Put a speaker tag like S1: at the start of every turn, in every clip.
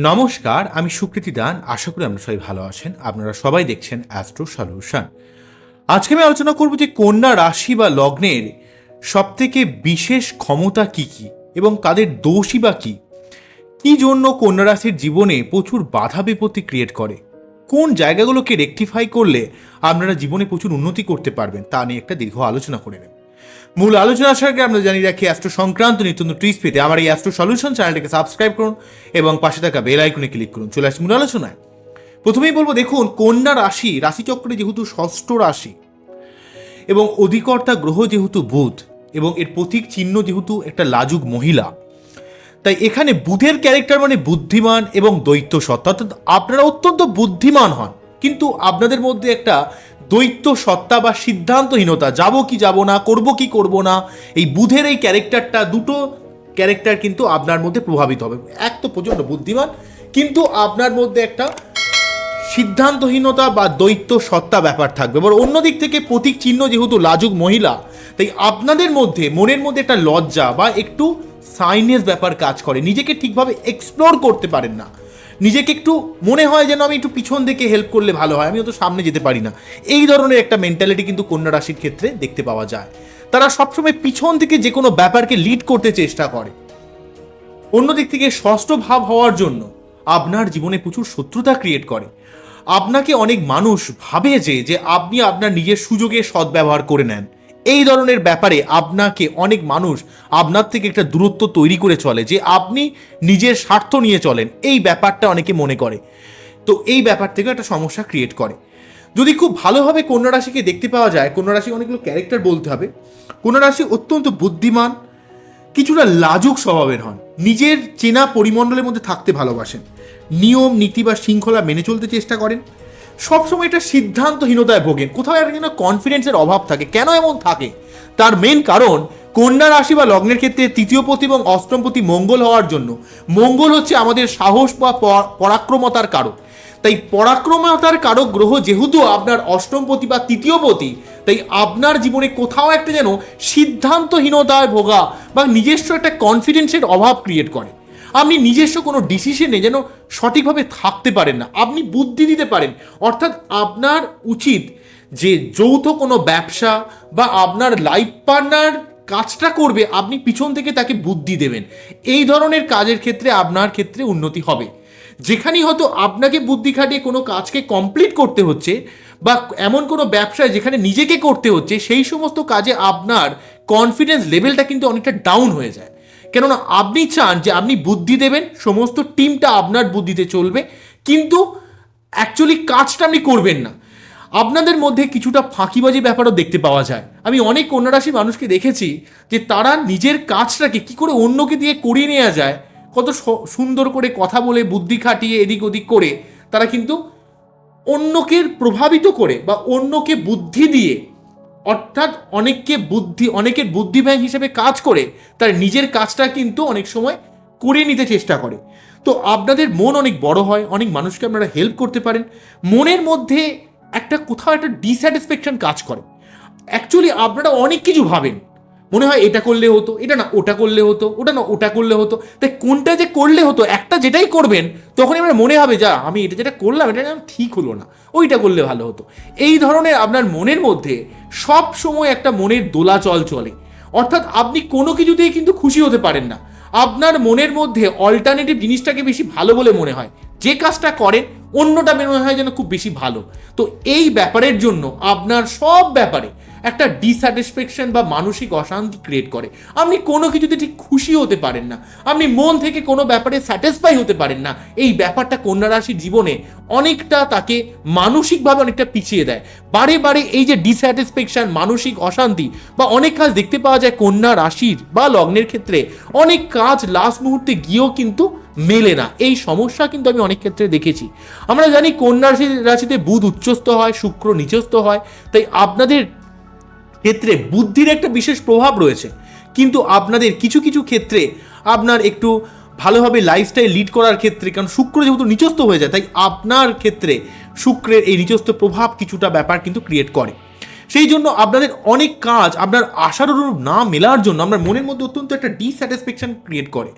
S1: নমস্কার, আমি সুকৃতি দান। আশা করি আপনারা সবাই ভালো আছেন। আপনারা সবাই দেখছেন অ্যাস্ট্রো সলিউশন আজকে আমি আলোচনা করব যে কন্যা রাশি বা লগ্নের সবথেকে বিশেষ ক্ষমতা কি কি এবং তাদের দোষী বা কি? কি জন্য কন্যা রাশির জীবনে প্রচুর বাধা বিপত্তি ক্রিয়েট করে? কোন জায়গাগুলোকে রেকটিফাই করলে আপনারা জীবনে প্রচুর উন্নতি করতে পারবেন? তা নিয়ে একটা দীর্ঘ আলোচনা করে নেব। মূল আলোচনা আসার আগে আমরা জানিয়ে রাখি অ্যাস্ট্রো সংক্রান্ত নিত্য ট্রিস পেতে আমার এই অ্যাস্ট্রো সলিউশন চ্যানেলটিকে সাবস্ক্রাইব করুন এবং পাশে থাকা বেল আইকনে ক্লিক করুন। চলে আসি মূল আলোচনায়। প্রথমেই বলব, দেখুন, কন্যা রাশি, রাশিচক্রে যেহেতু ষষ্ঠ রাশি এবং অধিকর্তা গ্রহ যেহেতু বুধ এবং এর প্রতীক চিহ্ন যেহেতু একটা লাজুক মহিলা, তাই এখানে বুধের ক্যারেক্টার মানে বুদ্ধিমান এবং দৈত্য সত্তা। অর্থাৎ আপনারা অত্যন্ত বুদ্ধিমান হন, কিন্তু আপনাদের মধ্যে একটা দৈত্য সত্তা বা সিদ্ধান্তহীনতা, যাব কি যাব না, করব কি করব না, এই বুধের এই ক্যারেক্টারটা, দুটো ক্যারেক্টার কিন্তু আপনার মধ্যে প্রভাবিত হবে। এক তো প্রচণ্ড বুদ্ধিমান, কিন্তু আপনার মধ্যে একটা সিদ্ধান্তহীনতা বা দ্বৈত সত্তা ব্যাপার থাকবে। এবার অন্যদিক থেকে প্রতীক চিহ্ন যেহেতু লাজুক মহিলা, তাই আপনাদের মধ্যে, মনের মধ্যে একটা লজ্জা বা একটু সাইনেস ব্যাপার কাজ করে। নিজেকে ঠিকভাবে এক্সপ্লোর করতে পারেন না। নিজেকে একটু মনে হয় যেন আমি একটু পিছন থেকে হেল্প করলে ভালো হয় আমি অত সামনে যেতে পারি না। এই ধরনের একটা মেন্টালিটি কিন্তু কন্যা রাশির ক্ষেত্রে দেখতে পাওয়া যায়। তারা সবসময় পিছন থেকে যে কোনো ব্যাপারকে লিড করতে চেষ্টা করে। অন্যদিক থেকে ষষ্ঠ ভাব হওয়ার জন্য আপনার জীবনে প্রচুর শত্রুতা ক্রিয়েট করে। আপনাকে অনেক মানুষ ভাবে যে যে আপনি আপনার নিজের সুযোগে সদ্ব্যবহার করে নেন। এই ধরনের ব্যাপারে আপনাকে অনেক মানুষ আপনার থেকে একটা দূরত্ব তৈরি করে চলে যে আপনি নিজের স্বার্থ নিয়ে চলেন। এই ব্যাপারটা অনেকে মনে করে। তো এই ব্যাপার থেকে একটা সমস্যা ক্রিয়েট করে। যদি খুব ভালোভাবে কন্যা রাশিকে দেখতে পাওয়া যায়, কন্যা রাশি অনেকগুলো ক্যারেক্টার বলতে হবে। কন্যা রাশি অত্যন্ত বুদ্ধিমান, কিছুটা লাজুক স্বভাবের হন। নিজের চেনা পরিমণ্ডলের মধ্যে থাকতে ভালোবাসেন। নিয়ম, নীতি বা শৃঙ্খলা মেনে চলতে চেষ্টা করেন। সবসময় এটা সিদ্ধান্তহীনতায় ভোগেন। কোথাও একটা যেন কনফিডেন্সের অভাব থাকে। কেন এমন থাকে? তার মেন কারণ কন্যা রাশি বা লগ্নের ক্ষেত্রে তৃতীয় পতি এবং অষ্টম পতি মঙ্গল হওয়ার জন্য। মঙ্গল হচ্ছে আমাদের সাহস বা পরাক্রমতার কারক। তাই পরাক্রমতার কারক গ্রহ যেহেতু আপনার অষ্টমপতি বা তৃতীয় পতি, তাই আপনার জীবনে কোথাও একটা যেন সিদ্ধান্তহীনতায় ভোগা বা নিজস্ব একটা কনফিডেন্সের অভাব ক্রিয়েট করে। আপনি নিজস্ব কোনো ডিসিশনে যেন সঠিকভাবে থাকতে পারেন না। আপনি বুদ্ধি দিতে পারেন। অর্থাৎ আপনার উচিত যে যৌথ কোনো ব্যবসা বা আপনার লাইফ পার্টনার কাজটা করবে, আপনি পিছন থেকে তাকে বুদ্ধি দেবেন। এই ধরনের কাজের ক্ষেত্রে আপনার ক্ষেত্রে উন্নতি হবে। যেখানেই হয়তো আপনাকে বুদ্ধি খাটিয়ে কোনো কাজকে কমপ্লিট করতে হচ্ছে বা এমন কোনো ব্যবসায় যেখানে নিজেকে করতে হচ্ছে, সেই সমস্ত কাজে আপনার কনফিডেন্স লেভেলটা কিন্তু অনেকটা ডাউন হয়ে যায়। কেননা আপনি চান যে আপনি বুদ্ধি দেবেন, সমস্ত টিমটা আপনার বুদ্ধিতে চলবে, কিন্তু অ্যাকচুয়ালি কাজটা আপনি করবেন না। আপনাদের মধ্যে কিছুটা ফাঁকিবাজি ব্যাপারও দেখতে পাওয়া যায়। আমি অনেক কন্যারাশি মানুষকে দেখেছি যে তারা নিজের কাজটাকে কি করে অন্যকে দিয়ে করিয়ে নেওয়া যায়, কত সুন্দর করে কথা বলে, বুদ্ধি খাটিয়ে, এদিক ওদিক করে, তারা কিন্তু অন্যকে প্রভাবিত করে বা অন্যকে বুদ্ধি দিয়ে অর্থাৎ অনেককে বুদ্ধি, অনেকের বুদ্ধি ব্যাংক হিসেবে কাজ করে, তার নিজের কাজটা কিন্তু অনেক সময় করে নিতে চেষ্টা করে। তো আপনাদের মন অনেক বড় হয়, অনেক মানুষকে আপনারা হেল্প করতে পারেন। মনের মধ্যে একটা কোথাও একটা ডিস্যাটিসফ্যাকশন কাজ করে। অ্যাকচুয়ালি আপনারা অনেক কিছু ভাবেন। মনে হয় এটা করলে হতো, এটা না, ওটা করলে হতো, ওটা না, ওটা করলে হতো। তাই কোনটা যে করলে হতো, একটা যেটাই করবেন, তখনই আপনার মনে হবে যা আমি এটা যেটা করলাম, এটা যেন ঠিক হলো না, ওইটা করলে ভালো হতো। এই ধরনের আপনার মনের মধ্যে সব সময় একটা মনের দোলাচল চলে। অর্থাৎ আপনি কোনো কিছুতেই কিন্তু খুশি হতে পারেন না। আপনার মনের মধ্যে অল্টারনেটিভ জিনিসটাকে বেশি ভালো বলে মনে হয়। যে কাজটা করেন, অন্যটা মনে হয় যেন খুব বেশি ভালো। তো এই ব্যাপারের জন্য আপনার সব ব্যাপারে একটা ডিস্যাটিসফ্যাকশন বা মানসিক অশান্তি ক্রিয়েট করে। আপনি কোনো কিছুতে ঠিক খুশি হতে পারেন না। আপনি মন থেকে কোনো ব্যাপারে স্যাটিসফাই হতে পারেন না। এই ব্যাপারটা কন্যা রাশির জীবনে অনেকটা তাকে মানসিকভাবে অনেকটা পিছিয়ে দেয়। বারে বারে এই যে ডিস্যাটিসফ্যাকশন মানসিক অশান্তি বা অনেক কাজ দেখতে পাওয়া যায় কন্যা রাশির বা লগ্নের ক্ষেত্রে, অনেক কাজ লাস্ট মুহূর্তে গিয়েও কিন্তু মেলে না। এই সমস্যা কিন্তু আমি অনেক ক্ষেত্রে দেখেছি। আমরা জানি কন্যা রাশি- রাশিতে বুধ উচ্চস্থ হয়, শুক্র নিচস্থ হয়। তাই আপনাদের ক্ষেত্রে বুদ্ধির একটা বিশেষ প্রভাব রয়েছে। কিন্তু আপনাদের কিছু কিছু ক্ষেত্রে আপনার একটু ভালোভাবে লাইফস্টাইল লিড করার ক্ষেত্রে, কারণ শুক্র যেহেতু নিচস্থ হয়ে যায়, তাই আপনার ক্ষেত্রে শুক্রের এই নিচস্থ প্রভাব কিছুটা ব্যাপার কিন্তু ক্রিয়েট করে। সেই জন্য আপনাদের অনেক কাজ আপনার আশার অনুরূপ না মেলার জন্য আপনার মনের মধ্যে অত্যন্ত একটা ডিস্যাটিসফ্যাকশন ক্রিয়েট করে।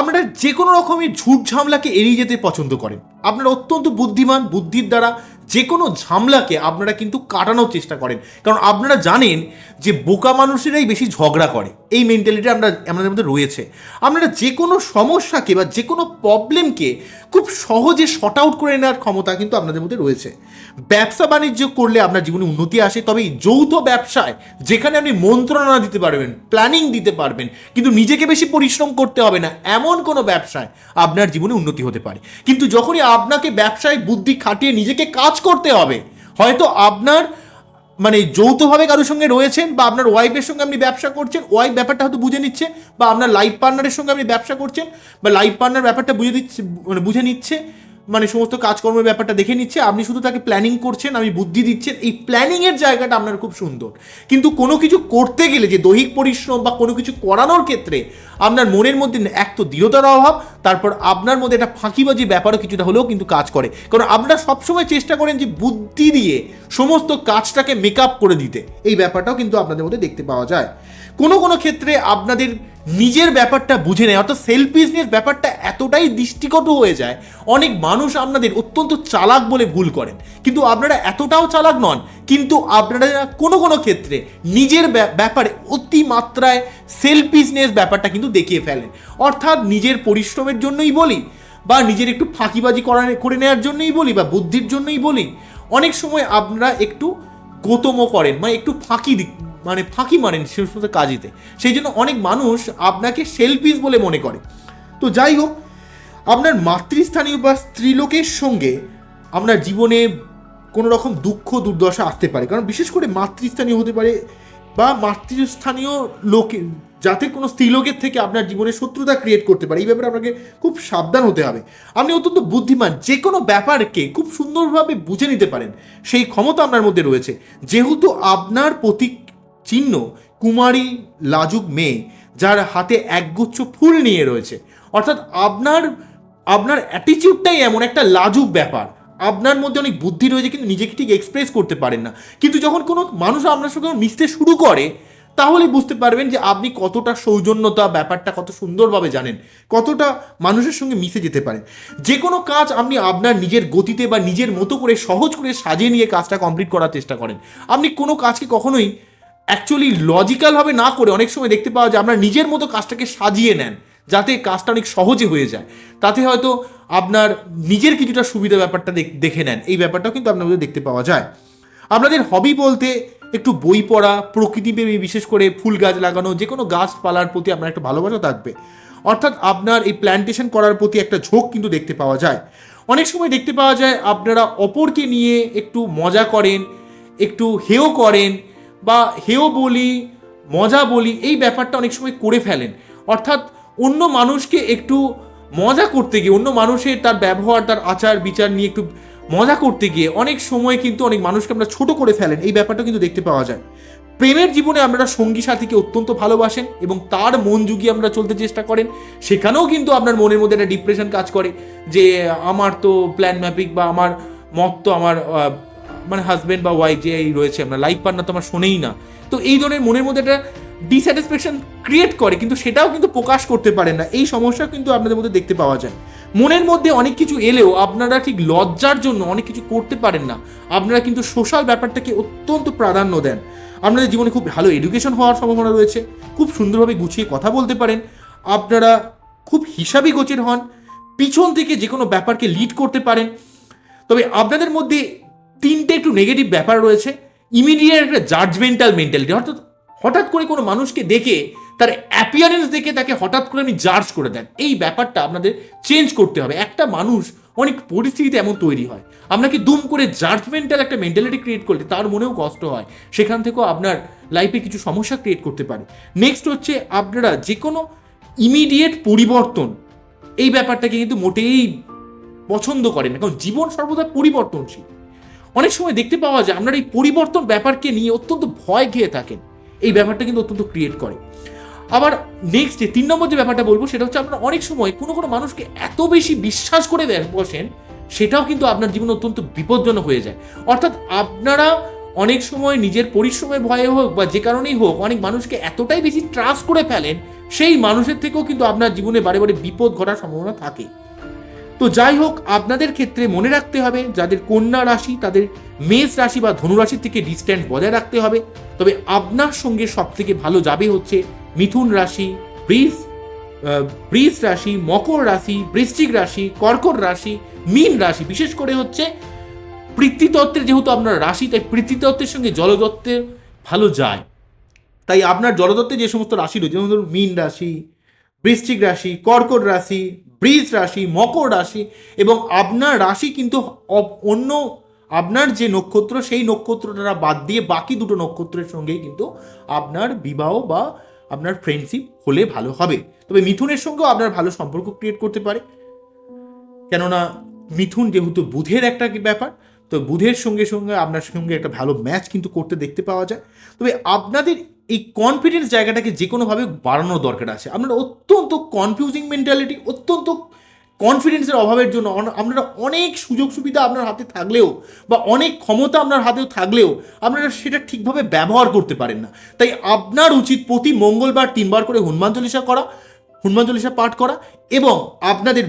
S1: আপনারা যে কোনো রকমের ঝুট ঝামলাকে এড়িয়ে যেতে পছন্দ করেন। আপনারা অত্যন্ত বুদ্ধিমান, বুদ্ধির দ্বারা যে কোনো ঝামলাকে আপনারা কিন্তু কাটানোর চেষ্টা করেন। কারণ আপনারা জানেন যে বোকা মানুষেরাই বেশি ঝগড়া করে। এই মেন্টালিটি আমরা, আমাদের মধ্যে রয়েছে। আপনারা যে কোনো সমস্যাকে বা যে কোনো প্রবলেমকে খুব সহজে শর্ট আউট করে নেওয়ার ক্ষমতা কিন্তু আপনাদের মধ্যে রয়েছে। ব্যবসা বাণিজ্য করলে আপনার জীবনে উন্নতি আসে, তবে যৌথ ব্যবসায় যেখানে আপনি মন্ত্রণা দিতে পারবেন প্ল্যানিং দিতে পারবেন, কিন্তু নিজেকে বেশি পরিশ্রম করতে হবে না, এমন কোনো ব্যবসায় আপনার জীবনে উন্নতি হতে পারে। কিন্তু যখনই আপনাকে ব্যবসায় বুদ্ধি খাটিয়ে নিজেকে কাজ করতে হবে। হয়তো আপনার মানে যৌথভাবে কারোর সঙ্গে রয়েছেন বা আপনার ওয়াইফের সঙ্গে আপনি ব্যবসা করছেন ওয়াইফ ব্যাপারটা হয়তো বুঝে নিচ্ছে বা আপনার লাইফ পার্টনারের সঙ্গে আপনি ব্যবসা করছেন বা লাইফ পার্টনার ব্যাপারটা বুঝে দিচ্ছে মানে বুঝে নিচ্ছে। মানে সমস্ত কাজকর্মের ব্যাপারটা দেখে নিচ্ছে, আপনি শুধু তাকে প্ল্যানিং করছেন, আমি বুদ্ধি দিচ্ছেন, এই প্ল্যানিংয়ের জায়গাটা আপনার খুব সুন্দর। কিন্তু কোনো কিছু করতে গেলে যে দৈহিক পরিশ্রম বা কোনো কিছু করানোর ক্ষেত্রে আপনার মনের মধ্যে এক তো দৃঢ়তার অভাব, তারপর আপনার মধ্যে একটা ফাঁকিবাজি ব্যাপারও কিছুটা হলেও কিন্তু কাজ করে। কারণ আপনারা সবসময় চেষ্টা করেন যে বুদ্ধি দিয়ে সমস্ত কাজটাকে মেক করে দিতে। এই ব্যাপারটাও কিন্তু আপনাদের মধ্যে দেখতে পাওয়া যায়। কোনো কোনো ক্ষেত্রে আপনাদের নিজের ব্যাপারটা বুঝে নেয়, অর্থাৎ সেলফ বিজনেস ব্যাপারটা এতটাই দৃষ্টিকটু হয়ে যায়, অনেক মানুষ আপনাদের অত্যন্ত চালাক বলে ভুল করেন। কিন্তু আপনারা এতটাও চালাক নন, কিন্তু আপনারা কোনো কোনো ক্ষেত্রে নিজের ব্যা- ব্যাপারে অতিমাত্রায় সেলফ বিজনেস ব্যাপারটা কিন্তু দেখিয়ে ফেলেন। অর্থাৎ নিজের পরিশ্রমের জন্যই বলি, বা নিজের একটু ফাঁকিবাজি করা করে নেওয়ার জন্যই বলি, বা বুদ্ধির জন্যই বলি, অনেক সময় আপনারা একটু গোতমও করেন মানে একটু ফাঁকি মানে ফাঁকি মারেন সে সমস্ত কাজেতে। সেই জন্য অনেক মানুষ আপনাকে সেলফিস বলে মনে করে। তো যাই হোক, আপনার মাতৃস্থানীয় বা স্ত্রীলোকের সঙ্গে আপনার জীবনে কোনো রকম দুঃখ, দুর্দশা আসতে পারে। কারণ বিশেষ করে মাতৃস্থানীয় হতে পারে বা মাতৃস্থানীয় লোকে, যাতে কোনো স্ত্রীলোকের থেকে আপনার জীবনে শত্রুতা ক্রিয়েট করতে পারে, এই ব্যাপারে আপনাকে খুব সাবধান হতে হবে। আপনি অত্যন্ত বুদ্ধিমান যে কোনো ব্যাপারকে খুব সুন্দরভাবে বুঝে নিতে পারেন। সেই ক্ষমতা আপনার মধ্যে রয়েছে। যেহেতু আপনার প্রতীক চিহ্ন কুমারী লাজুক মেয়ে, যার হাতে একগুচ্ছ ফুল নিয়ে রয়েছে। অর্থাৎ আপনার আপনার অ্যাটিচিউডটাই এমন একটা লাজুক ব্যাপার। আপনার মধ্যে অনেক বুদ্ধি রয়েছে, কিন্তু নিজেকে ঠিক এক্সপ্রেস করতে পারেন না। কিন্তু যখন কোনো মানুষ আপনার সঙ্গে মিশতে শুরু করে, তাহলে বুঝতে পারবেন যে আপনি কতটা সৌজন্যতা ব্যাপারটা কত সুন্দরভাবে জানেন, কতটা মানুষের সঙ্গে মিশে যেতে পারেন। যে কোনো কাজ আপনি আপনার নিজের গতিতে বা নিজের মতো করে সহজ করে সাজিয়ে নিয়ে কাজটা কমপ্লিট করার চেষ্টা করেন। আপনি কোনো কাজকে কখনোই অ্যাকচুয়ালি লজিক্যালভাবে না করে অনেক সময় দেখতে পাওয়া যায় আপনার নিজের মতো কাজটাকে সাজিয়ে নেন, যাতে কাজটা অনেক সহজে হয়ে যায়। তাতে হয়তো আপনার নিজের কিছুটা সুবিধা ব্যাপারটা দেখ- নেন। এই ব্যাপারটাও কিন্তু মধ্যে দেখতে পাওয়া যায়। আপনাদের হবি বলতে একটু বই পড়া প্রকৃতিপ্রেমী বিশেষ করে ফুল গাছ লাগানো, যে কোনো গাছপালার প্রতি আপনার একটা ভালোবাসা থাকবে। অর্থাৎ আপনার এই প্ল্যান্টেশন করার প্রতি একটা ঝোঁক কিন্তু দেখতে পাওয়া যায়। অনেক সময় দেখতে পাওয়া যায় আপনারা অপরকে নিয়ে একটু মজা করেন, একটু হেও করেন বা হেও বলি, মজা বলি, এই ব্যাপারটা অনেক সময় করে ফেলেন। অর্থাৎ অন্য মানুষকে একটু মজা করতে গিয়ে, অন্য মানুষের তার ব্যবহার, তার আচার, বিচার নিয়ে একটু মজা করতে গিয়ে অনেক সময় কিন্তু অনেক মানুষকে আমরা ছোট করে ফেলেন। এই ব্যাপারটা কিন্তু দেখতে পাওয়া যায়। প্রেমের জীবনে আপনারা সঙ্গী সাথীকে অত্যন্ত ভালোবাসেন এবং তার মন যুগিয়ে আমরা চলতে চেষ্টা করেন। সেখানেও কিন্তু আপনার মনের মধ্যে একটা ডিপ্রেশন কাজ করে যে, আমার তো প্ল্যান ম্যাপিক বা আমার মত তো আমার মানে হাজব্যান্ড বা ওয়াইফ যে এই রয়েছে, আমরা লাইফ পার্টনার তো আমার শোনেই না। তো এই ধরনের মনের মধ্যে একটা ডিস্যাটিসফ্যাকশন ক্রিয়েট করে, কিন্তু সেটাও কিন্তু প্রকাশ করতে পারেন না। এই সমস্যা কিন্তু আপনাদের মধ্যে দেখতে পাওয়া যায়। মনের মধ্যে অনেক কিছু এলেও আপনারা ঠিক লজ্জার জন্য অনেক কিছু করতে পারেন না। আপনারা কিন্তু সোশ্যাল ব্যাপারটাকে অত্যন্ত প্রাধান্য দেন। আপনাদের জীবনে খুব ভালো এডুকেশন হওয়ার সম্ভাবনা রয়েছে। খুব সুন্দরভাবে গুছিয়ে কথা বলতে পারেন। আপনারা খুব হিসাবি গোচের হন। পিছন থেকে যে কোনো ব্যাপারকে লিড করতে পারেন। তবে আপনাদের মধ্যে তিনটে একটু নেগেটিভ ব্যাপার রয়েছে ইমিডিয়েট একটা জাজমেন্টাল মেন্টালিটি অর্থাৎ হঠাৎ করে কোনো মানুষকে দেখে, তার অ্যাপিয়ারেন্স দেখে তাকে হঠাৎ করে আপনি জাজ করে দেন। এই ব্যাপারটা আপনাদের চেঞ্জ করতে হবে। একটা মানুষ অনেক পরিস্থিতিতে এমন তৈরি হয়। আপনাকে দুম করে জাজমেন্টাল একটা মেন্টালিটি ক্রিয়েট করলে তার মনেও কষ্ট হয়। সেখান থেকেও আপনার লাইফে কিছু সমস্যা ক্রিয়েট করতে পারে। নেক্সট হচ্ছে আপনারা যে কোনো ইমিডিয়েট পরিবর্তন, এই ব্যাপারটাকে কিন্তু মোটেই পছন্দ করেন কারণ জীবন সর্বদা পরিবর্তনশীল। অনেক সময় দেখতে পাওয়া যায় আপনারা এই পরিবর্তন ব্যাপারকে নিয়ে অত্যন্ত ভয় খেয়ে থাকেন। এই ব্যাপারটা কিন্তু অত্যন্ত ক্রিয়েট করে। আবার নেক্সট যে তিন নম্বর যে ব্যাপারটা বলব সেটা হচ্ছে আপনার অনেক সময় কোনো কোনো মানুষকে এত বেশি বিশ্বাস করে বসেন, সেটাও কিন্তু আপনার জীবনে অত্যন্ত বিপজ্জনক হয়ে যায়। অর্থাৎ আপনারা
S2: অনেক সময় নিজের পরিশ্রমের ভয়ে হোক বা যে কারণেই হোক অনেক মানুষকে এতটাই বেশি ট্রাস্ট করে ফেলেন, সেই মানুষের থেকেও কিন্তু আপনার জীবনে বারে বারে বিপদ ঘটার সম্ভাবনা থাকে। তো যাই হোক, আপনাদের ক্ষেত্রে মনে রাখতে হবে, যাদের কন্যা রাশি, তাদের মেষ রাশি বা ধনু রাশি থেকে ডিস্ট্যান্স বজায় রাখতে হবে। তবে আপনার সঙ্গে সব থেকে ভালো যাবে হচ্ছে মিথুন রাশি, বৃষ বৃষ রাশি, মকর রাশি, বৃশ্চিক রাশি, কর্কট রাশি, মীন রাশি। বিশেষ করে হচ্ছে পৃথিতত্ত্বের যেহেতু আপনার রাশি, তাই পৃথিতত্ত্বের সঙ্গে জলদত্তের ভালো যায়। তাই আপনার জলদত্তে যে সমস্ত রাশি রয়েছে, যেমন ধরুন মীন রাশি বৃশ্চিক রাশি, কর্কট রাশি, বৃষ রাশি, মকর রাশি এবং আপনার রাশি কিন্তু অন্য আপনার যে নক্ষত্র, সেই নক্ষত্রটা বাদ দিয়ে বাকি দুটো নক্ষত্রের সঙ্গেই কিন্তু আপনার বিবাহ বা আপনার ফ্রেন্ডশিপ হলে ভালো হবে। তবে মিথুনের সঙ্গেও আপনার ভালো সম্পর্ক ক্রিয়েট করতে পারে। কেননা মিথুন যেহেতু বুধের একটা ব্যাপার তো বুধের সঙ্গে সঙ্গে আপনার সঙ্গে একটা ভালো ম্যাচ কিন্তু করতে দেখতে পাওয়া যায়। তবে আপনাদের এই কনফিডেন্স জায়গাটাকে যে কোনোভাবে বাড়ানোর দরকার আছে। আপনারা অত্যন্ত কনফিউজিং মেন্টালিটি অত্যন্ত কনফিডেন্সের অভাবের জন্য আপনারা অনেক সুযোগ সুবিধা আপনার হাতে থাকলেও বা অনেক ক্ষমতা আপনার হাতেও থাকলেও আপনারা সেটা ঠিকভাবে ব্যবহার করতে পারেন না। তাই আপনার উচিত প্রতি মঙ্গলবার তিনবার করে হনুমান চল্লিশা করা, হনুমান চল্লিশা পাঠ করা এবং আপনাদের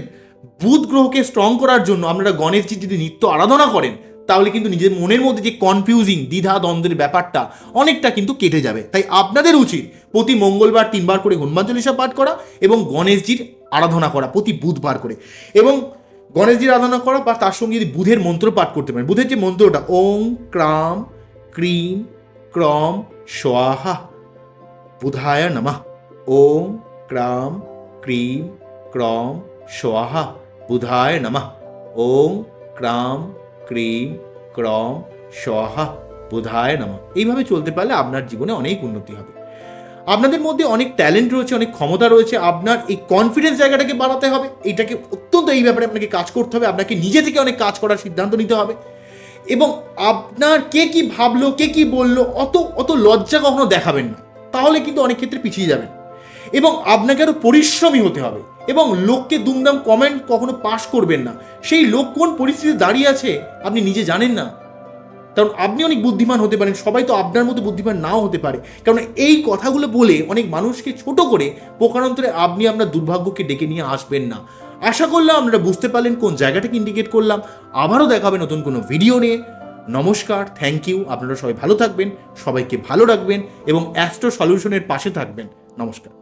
S2: বুধ গ্রহকে স্ট্রং করার জন্য আপনারা গণেশজির যদি নিত্য আরাধনা করেন তাহলে কিন্তু নিজের মনের মধ্যে যে কনফিউজিং দ্বিধা দ্বন্দ্বের ব্যাপারটা অনেকটা কিন্তু কেটে যাবে। তাই আপনাদের উচিত প্রতি মঙ্গলবার তিনবার করে হনুমান চল্লিশা পাঠ করা এবং গণেশজির আরাধনা করা প্রতি বুধবার করে। এবং গণেশজির আরাধনা করা বা তার সঙ্গে যদি বুধের মন্ত্র পাঠ করতে পারেন, বুধের যে মন্ত্রটা, ওং ক্রাম ক্রিম ক্রম সোয়াহা বুধায় নমঃ। ওং ক্রাম ক্রিম ক্রম সোয়াহা বুধায় নমঃ। ওং ক্রাম ক্রিম, ক্রম সোয়াহা বুধায় নমঃ। এইভাবে চলতে পারলে আপনার জীবনে অনেক উন্নতি হবে। আপনাদের মধ্যে অনেক ট্যালেন্ট রয়েছে, অনেক ক্ষমতা রয়েছে, আপনার এই কনফিডেন্স জায়গাটাকে বাড়াতে হবে। এটাকে অত্যন্ত এই ব্যাপারে আপনাকে কাজ করতে হবে, আপনাকে নিজে থেকে অনেক কাজ করার সিদ্ধান্ত নিতে হবে। এবং আপনার কে কি ভাবলো, কে কি বলল, অত অত লজ্জা কখনো দেখাবেন না। তাহলে কিন্তু অনেক ক্ষেত্রে পিছিয়ে যাবেন। এবং আপনাকে আরও পরিশ্রমী হতে হবে। এবং লোককে দুমদাম কমেন্ট কখনো পাস করবেন না। সেই লোক কোন পরিস্থিতিতে দাঁড়িয়ে আছে, আপনি নিজে জানেন না। কারণ আপনি অনেক বুদ্ধিমান হতে পারেন, সবাই তো আপনার মতো বুদ্ধিমান নাও হতে পারে। কারণ এই কথাগুলো বলে অনেক মানুষকে ছোট করে প্রকারান্তরে আপনি আপনার দুর্ভাগ্যকে ডেকে নিয়ে আসবেন না। আশা করলাম আপনারা বুঝতে পারলেন কোন জায়গাটাকে ইন্ডিকেট করলাম। আবারও দেখাবে নতুন কোনো ভিডিও নিয়ে। নমস্কার থ্যাংক ইউ আপনারা সবাই ভালো থাকবেন, সবাইকে ভালো রাখবেন এবং অ্যাস্ট্রো সলিউশনের পাশে থাকবেন। নমস্কার।